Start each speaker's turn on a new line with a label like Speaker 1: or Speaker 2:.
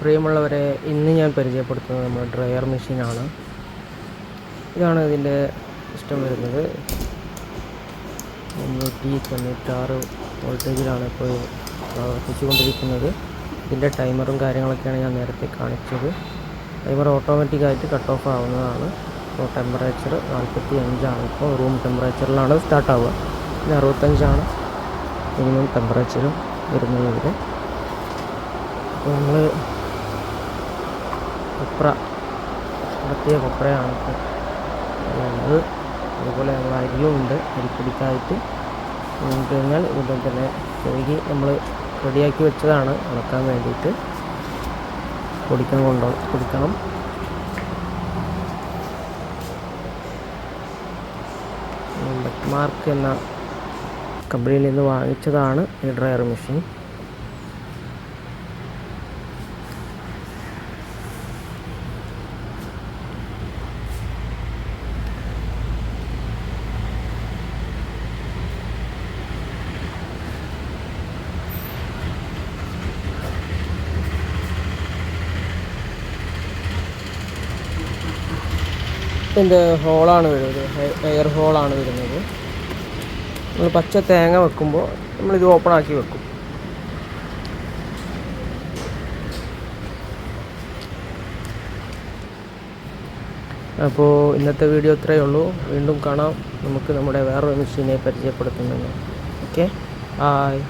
Speaker 1: പ്രിയമുള്ളവരെ ഇന്ന് ഞാൻ പരിചയപ്പെടുത്തുന്നത് നമ്മുടെ ഡ്രയർ മെഷീനാണ്. ഇതാണ് ഇതിന്റെ സിസ്റ്റം വരുന്നത്. മുന്നൂറ്റി തൊണ്ണൂറ്റാറ് വോൾട്ടേജിലാണ് ഇപ്പോൾ പ്രവർത്തിച്ചുകൊണ്ടിരിക്കുന്നത്. ഇതിന്റെ ടൈമറും കാര്യങ്ങളൊക്കെയാണ് ഞാൻ നേരത്തെ കാണിച്ചത്. ടൈമർ ഓട്ടോമാറ്റിക്കായിട്ട് കട്ട് ഓഫ് ആവുന്നതാണ്. ഇപ്പോൾ ടെമ്പറേച്ചർ നാൽപ്പത്തി അഞ്ചാണ് ഇപ്പോൾ റൂം ടെമ്പറേച്ചറിലാണ് സ്റ്റാർട്ട് ആവുക. പിന്നെ അറുപത്തഞ്ചാണ് മിനിമം ടെമ്പറേച്ചറും വരുന്നത് ഇവിടെ. അപ്പോൾ നമ്മൾ കൊപ്ര. നടത്തിയ കൊപ്രയാണ് ഉള്ളത് അതുപോലെ നമ്മൾ അരിയും ഉണ്ട് അരിപ്പൊടിക്കായിട്ട്. നമുക്ക് കഴിഞ്ഞാൽ തന്നെ കഴുകി നമ്മൾ റെഡിയാക്കി വെച്ചതാണ് ഉണക്കാൻ വേണ്ടിയിട്ട്. പൊടിക്കാൻ കൊണ്ടോ കൊടുക്കണം മാർക്ക് എന്ന കമ്പനിയിൽ നിന്ന് വാങ്ങിച്ചതാണ് ഈ ഡ്രയർ മെഷീൻ ഇതിന്റെ ഹോളാണ് വരുന്നത്? എയർ ഹോളാണ് വരുന്നത്. നമ്മൾ പച്ച തേങ്ങ വെക്കുമ്പോൾ നമ്മളിത് ഓപ്പൺ ആക്കി വെക്കും. അപ്പോൾ ഇന്നത്തെ വീഡിയോ ഇത്രയേ ഉള്ളൂ. വീണ്ടും കാണാം. നമുക്ക് നമ്മുടെ വേറൊരു മെഷീനെ പരിചയപ്പെടുത്തുന്നുണ്ട് ഓക്കെ ഹായ്